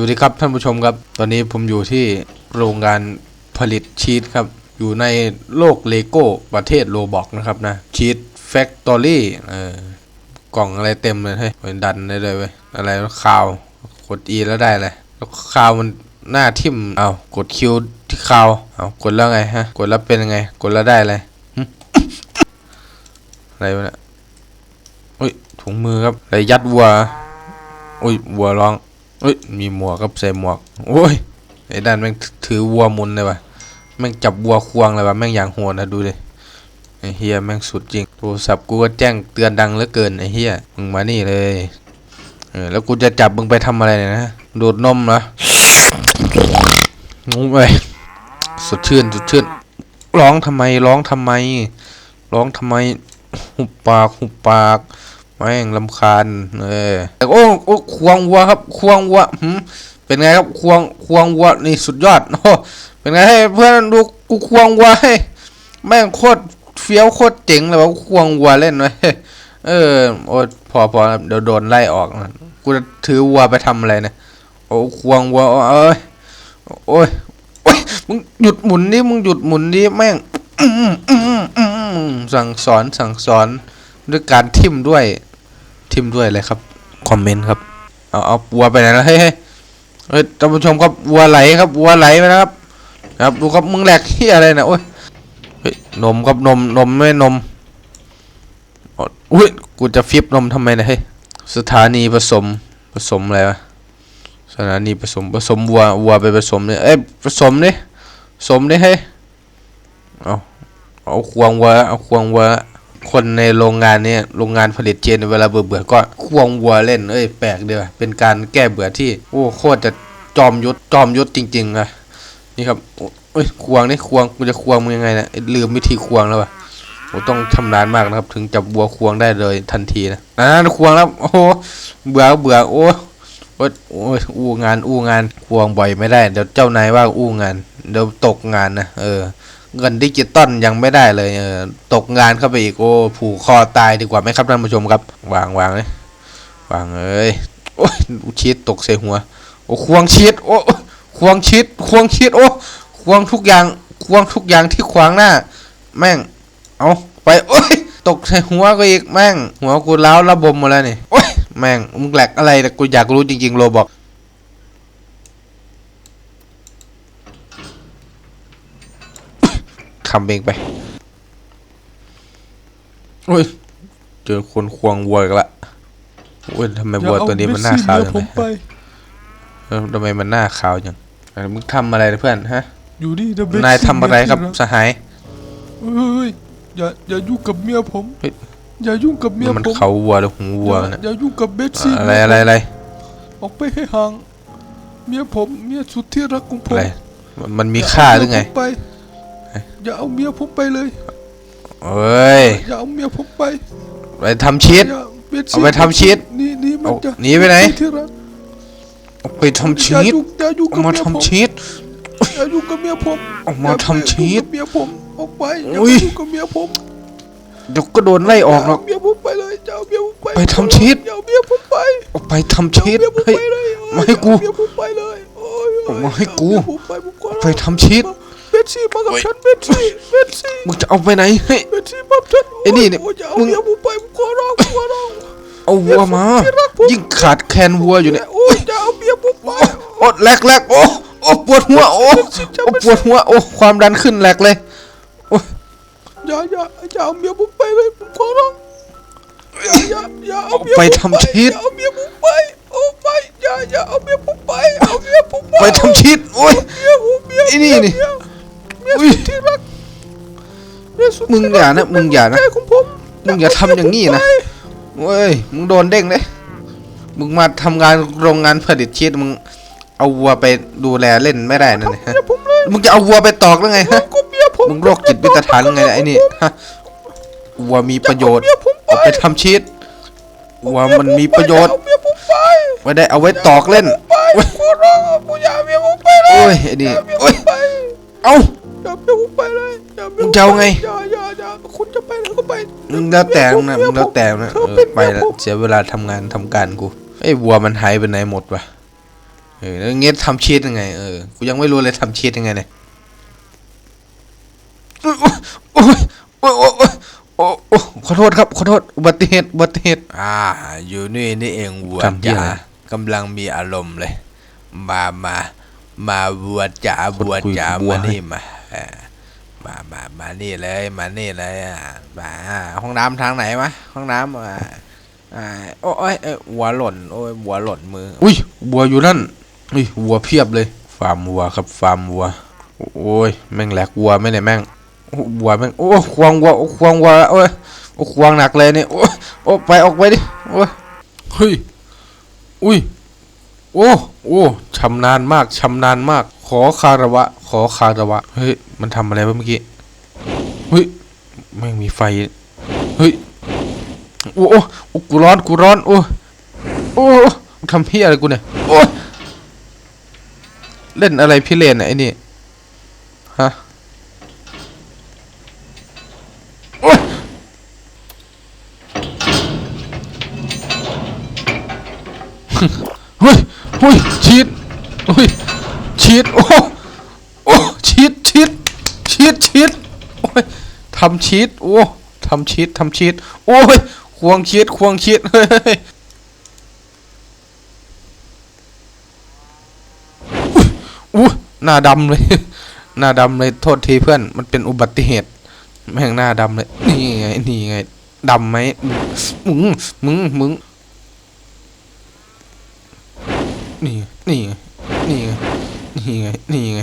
สวัสดีครับท่านผู้ชมครับ ตอนนี้ผมอยู่ที่โรงงานผลิตชีสครับ อยู่ในโลกเลโก้ประเทศโรบอกนะครับนะชีสแฟคทอรี่เออกล่องอะไรเต็มเลยเฮ้ยมันดันได้เลยเว้ยอะไรข่าวกด E แล้วได้เลยแล้วข่าวมันหน้าทิ่มเอากดคิวที่ข่าวเอากดแล้วไงฮะ กดแล้วเป็นยังไง กดแล้วได้อะไรอะไรวะเนี่ยอุ้ยถุงมือครับอะไรยัดวัวอุ้ยวัวร้อง เอ้ยมีหมวกกับใส่หมวก โอ้ยไอ้ด้านแม่งถือวัวมุนเลยว่ะแม่งจับวัวควงเลยว่ะแม่งอย่างโหดนะดูดิไอ้เฮียแม่งสุดจริงโทรศัพท์กูก็แจ้งเตือนดังเหลือเกินไอ้เฮียมึงมานี่เลยเออแล้วกูจะจับมึงไปทำอะไรเนี่ยนะดูดนมเหรองูไปสดชื่นสดชื่นร้องทำไมร้องทำไม ร้องทำไม หุบปากหุบปาก แม่งลำคาญเออแต่โอ้โอ้ควงวัวครับควงวัวหืมเป็นไงครับควงควงวัวนี่สุดยอดโอ้เป็นไงให้เพื่อนดูกูควงวัวให้แม่งโคตรเฟี้ยวโคตรเจ๋งเลยว่าควงวัวเล่นไว้เออโอ้พอพอเดี๋ยวโดนไล่ออกนะกูจะถือวัวไปทำอะไรนี่ยโอ้ควงวัวเอ้ยโอ้ยโอ้ยมึงหยุดหมุนนี่มึงหยุดหมุนนี่แม่งสั่งสอนสั่งสอนด้วยการทิ่มด้วย ทิมด้วยเลยครับคอมเมนต์ครับเอาเอาวัวไปไหนแล้วเฮ้ยเฮ้ยท่านผู้ชมครับวัวไหลครับวัวไหลไปนะครับครับดูครับมึงแหลกที่อะไรนะโอ้ยเฮ้ยนมครับนมนมไม่นมอุ้ยกูจะฟิบนมทำไมเนะเฮ้ยสถานีผสมผสมอะไรวะสถานีผสมผสมวัววัวไปผสมเนี่ยเอ้ยผสมดิผสมดิเฮ้ยเอาเอาควงวัวเอาควงวัว คนในโรงงานเนี่ยโรงงานผลิตเจนเวลาเบื่อเบื่อก็ควงวัวเล่นเอ้ยแปลกเดียวเป็นการแก้เบื่อที่ โอ้โคตรจะจอมยุทธจอมยุทธจริงๆนะนี่ครับโอ้ยควงนี่ควงกูจะควงมึงยังไงนะลืมวิธีควงแล้ววะโอ้ต้องชำนาญมากนะครับ ถึงจับวัวควงได้เลยทันทีนะอ่าควงแล้วโอ้เบื่อเบื่อโอ้โอ้โอ้ยอู้งานอู้งานควงบ่อยไม่ได้เดี๋ยวเจ้านายว่าอู้งานเดี๋ยวตกงานนะเออ เงินดิจิตอลยังไม่ได้เลยตกงานเข้าไปอีกโอ้ผูกคอตายดีกว่าไหมครับท่านผู้ชมครับ วางวางเลยวางเอ้ยโอ้ยชีสตกใส่หัว โอ้ควงชีสโอ้ควงชีสควงชีสโอ้ควงทุกอย่างควงทุกอย่างที่ขวางหน้า แม่ง เอาไปโอ้ยตกใส่หัวก็อีกแม่ง หัวกูล้าวระบมหมดแล้วนี่โอ้ยแม่งมึงแหลกอะไรแต่กูอยากรู้จริงๆโรบอก คำเองไปโอ้ยเจอคนควงวัวอีกละโอ้ยทำไมวัวตัวนี้มันหน้าขาวจังผเลมยไปเออทำไมมันหน้าขาวจังเอ้ยมึงทำอะไรนะเพื่อนฮะอยู่นี่นะเบสนายทำอะไรครับสหายเฮ้ยอย่าอย่ายุ่งกับเมียผมเฮ้ยอย่ายุ่งกับเมียมันผมเขาวัวหรือหูวัวอย่าเนี่ยอย่ายุ่งกับเบสซี่อะไรอะไรอะไรออกไปให้ห่างเมียผมเมียสุดที่รักของผมอะไรมันมันมีค่าหรือไงย่เผมไป อย่าเอาเมียผมไปเลยเอ้ยอย่าเอาเมียผมไป ไปทำชีสอย่าเบสซี่เอาไปทำชีสนี่นี่มันเอาจะหนีไปไหนที่รักเอาไปทำชีอย่าสยุ่งอย่ายุ่งเอากับมาเมียผมทำชีสอย่ายุ่งกับเมียผมเอามาทำชีสอย่ายุ่งกับเมียผมออกไปอย่าอุ้ยยุ่งกับเมียผมเดี๋ยวก็โดนไล่ออกหรอกเมียผมไปเลยจะเอาเมียผมไปไปทำชีสอย่าเอาเมียผมไปออกไปทำชีสเอาเมียผมเฮ้ยไปเลยโอ้ยมาให้กูเอาเมียผมไปเลยโอ้ยเอามาให้กูเอาเมียผมไปผมขอร้องไปทำชีสเบส ซี่มากับเฮ้ยฉันเบสซี่เบสซี่มึงจะเอาไปไหนเฮ้ย เบสซี่มากับฉันไอ้นี่เนี่ยโอ้ยอย่าเอามึงเมียผมไปผมขอร้องผมขอร้อง เอาวัวมา ที่รักผม ยิ่งขาดแคลนวัวอยู่เนี่ยโอ้ยอย่าเอาเมียผมไป โอ้แหลกแหลกโอ้โอ้ปวดหัวโอ้โอ้ปวดหัวโอ้ความดันขึ้นแหลกเลยอย่าอย่าอย่าเอาเมียผมไปเลยผมขอร้องอย่าอย่าอย่าเอาเมียไปผมทำชีสอย่าเอาเมียผมไปโอ้ไปอย่าอย่าเอาเมียผมไปเอาเมียผมไปไปทำชีสโอ้ย เมียผมเมียไอ้นี่นี่ เมียเมีย อุ้ยสุดที่รักเมียสุดมึงอย่านะมึงอย่านะใจของผมมมึงอย่าทำอย่างนี้นะเว้ยมึงโดนเด้งเลยมึงมาทำงานโรงงานผลิตชีสมึงเอาวัวไปดูแลเล่นไม่ได้นั่นเลยฮะเมียผมเลยมึงจะเอาวัวไปตอกแล้วไงฮะก็เมียผมมึงโรคจิตวิตฐานหรือไงเนี่ยไอ้นี่ฮะวัวมีประโยชน์เมียผมไปเอาไปทำชีสวัวมันมีประโยชน์เอาเมียผมไปไม่ได้เอาไว้ตอกเล่นไปขอร้องผมอย่าเอาเมียผมไปเลยโอ้ยไอ้นี่อย่าเมียผโอ้ยมไปเอ้า อย่าเมียผมไปเลยอย่าเมียมึงจะเอาไง อย่าอย่าอย่าคุณจะไปไหนก็ไปมึงแล้วแต่มึงนะมึงแล้วแต่นะเธอเอเป็อนไปเมียละผมเสียเวลาทำงานทำการกูไอ้วัวมันหายไปไหนหมดวะเออแล้วเงี้ยทำชีสยังไงเออกูยังไม่รู้เลยทำชีสยังไงเนี่ยโอ้ยโอ้ยโอ้ยโอ้ยโอ้ยโอ้ยขอโทษครับขอโทษอุบัติเหตุอุบัติเหตุ อ่า อยู่นี่นี่เองวัวทำเหี้ยจ๋าอะไรกำลังมีอารมณ์เลย มามามาวัวจ๋าคนวัวคุยจ๋ากับวัวมานี่มาเออ มามามานี่เลยมานี่เลยอะมาห้องน้ำทางไหนมะห้องน้ำอะอ่าโอ้ยเอ้ยวัวหล่นโอ้ยวัวหล่นมือ อุ้ยวัวอยู่นั่นอุ้ยวัวเพียบเลย ฟาร์มวัวครับฟาร์มวัว โอ้ยแม่งแหลกวัวไม่เนี่ยแม่งโอ้วัวแม่งโอ้ควงวัวโอ้ควงวัวโอ้ยโอ้ควงหนักเลยเนี่ยโอ้ยโอ้ไปออกไปดิโอ้ยเฮ้ยอุ้ยโอ้โอ้ชำนาญมากชำนาญมาก ขอคาระวะ ขอคาระวะ เฮ้ย มันทำอะไรวะเมื่อกี้ เฮ้ยแม่งมีไฟ เฮ้ย โอ้โอ้โอกูร้อน กูร้อน โอ้ โอ้ทำเพี้ยอะไรกูเนี่ย โอ้ยเล่นอะไรพี่เลนอะไอ้นี่ ฮะโอ๊ยเฮ้ยเฮ้ยชีด ชีดโอ้โอ้ชีดชีดชีดชีดโอ้ยทำชีดโอ้ทำชีดทำชีดโอ้ยควงชีดควงชีดเฮ้ยอู้หน้าดำเลย หน้าดำเลยโทษทีเพื่อน มันเป็นอุบัติเหตุแม่งหน้าดำเลย นี่ไงนี่ไงดำไหมมึงมึงมึงนี่นี่นี่ นี่ไง นี่ไง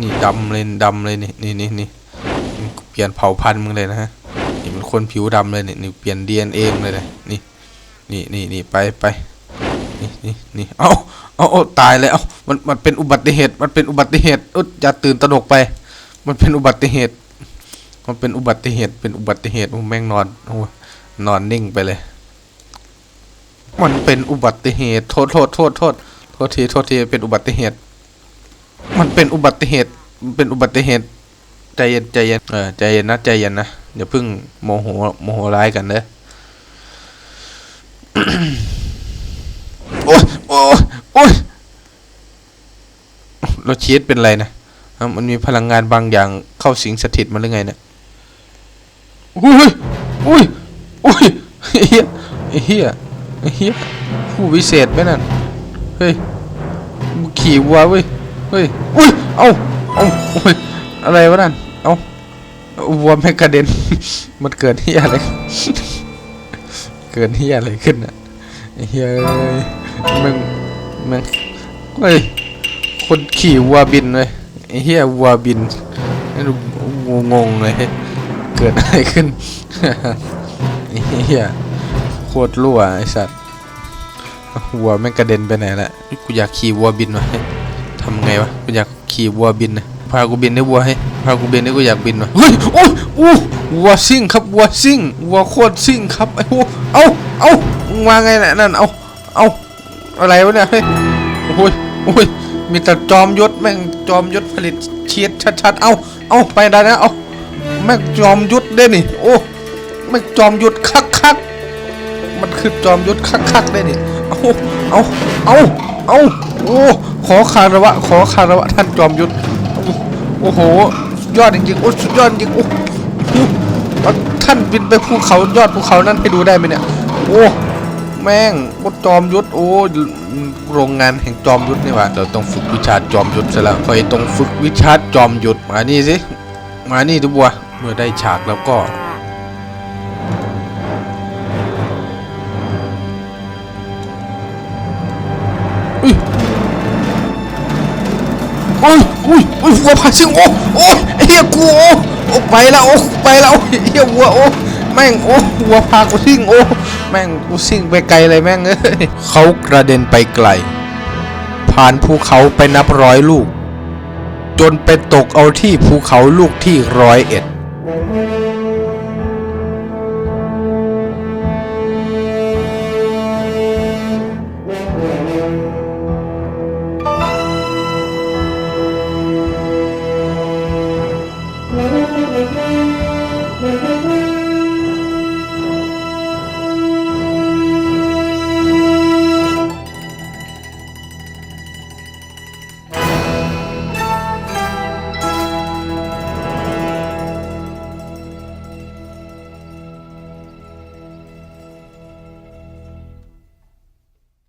นี่ดำเลยดำเลยนี่นี่นี่นี่เปลี่ยนเผ่าพันธุ์มึงเลยนะฮะ นี่มันคนผิวดำเลยนี่นี่เปลี่ยนดีเอ็นเอมึงเลยนะนี่ นี่นี่นี่ไปไปนี่นี่นี่เอาเอาเอาตายเลยเอามันมันเป็นอุบัติเหตุ มันเป็นอุบัติเหตุอุ๊ยอย่าตื่นตระหนกไป มันเป็นอุบัติเหตุ มันเป็นอุบัติเหตุ เป็นอุบัติเหตุโอ้แม่งนอนโอ้นอนนิ่งไปเลย มันเป็นอุบัติเหตุ โทษโทษโทษโทษโทษทีโทษทีเป็นอุบัติเหตุ มันเป็นอุบัติเหตุมันเป็นอุบัติเหตุใจเย็นใจเย็นเออใจเย็นนะใจเย็นนะอย่าเพิ่งโมโหโมโหร้ายกันเด้อโอ้ยโอ้ยโอ้ยเราชีสเป็นไรนะมันมีพลังงานบางอย่างเข้าสิงสถิตมาหรือไงเนี่ยอุ้ยอุ้ยอุ้ยเฮียเฮียเฮียผู้วิเศษไหมนั่นเฮ้ยขี่วัวเว้ย เฮ้ย อุ้ย เอ้า เอ้าโอ้ย อะไรวะนั่น เอ้าวัวแม่งกระเด็น มันเกิดเฮียอะไร เกิดเฮียอะไรขึ้นอะเฮ้ยมึงมึงเฮ้ย คนขี่วัวบินเลยเหี้ยวัวบินงงงเลย เกิดอะไรขึ้นเหี้ยโคตรรั่วไอ้สัตว์วัวแม่งกระเด็นไปไหนละ กูอยากขี่วัวบินวะ ทำไงวะกูอยากขี่วัวบินนะพากูบินได้วัวให้พากูบินได้กูอยากบินวะเฮ้ยโอ้โอ้วัวซิ่งครับวัวซิ่งวัวโคตรซิ่งครับไอ้โอ้เอ้าเอ้ามาไงน่ะนั่นเอาเอาอะไรวะเนี่ยเฮ้ยโอ้ยโอ้ยมีแต่จอมยศแม่งจอมยศผลิตเชียดชัดๆเอาเอาไปได้นะเอาแม่งจอมยุทธได้นี่โอ้แม่งจอมยุทธคักๆมันคือจอมยุทธคักๆได้นี่เอาเอาเอาเอาโอ้ อคารวะ ขอคารวะท่านจอมยุทธโอ้โอ้โหยอดจริงๆโอ้สุดยอดจริงโอ้ท่านบินไปภูเขายอดภูเขานั้นให้ดูได้ไหมเนี่ย โอ้ แม่งบดจอมยุทธโอ้โรงงานแห่งจอมยุทธนี่ว่าเราต้องฝึกวิชาจอมยุทธซะแล้วคอยต้องฝึกวิชาจอมยุทธมานี่สิ มานี่ทุกบัว เมื่อได้ฉากแล้วก็ อ้ยอุ้ยอุ้ยวัวพาซิงโอ้โอ้เฮียกูโอ้โอ้ไปแล้วโอ้ไปแล้วโอ้เฮียวัวโอ้แม่งโอ้วัวพากูซิ่งโอ้แม่งกูซิ่งไปไกลเลยแม่งเอ้ยเขากระเด็นไปไกล ผ่านภูเขาไปนับร้อยลูก จนไปตกเอาที่ภูเขาลูกที่ร้อยเอ็ด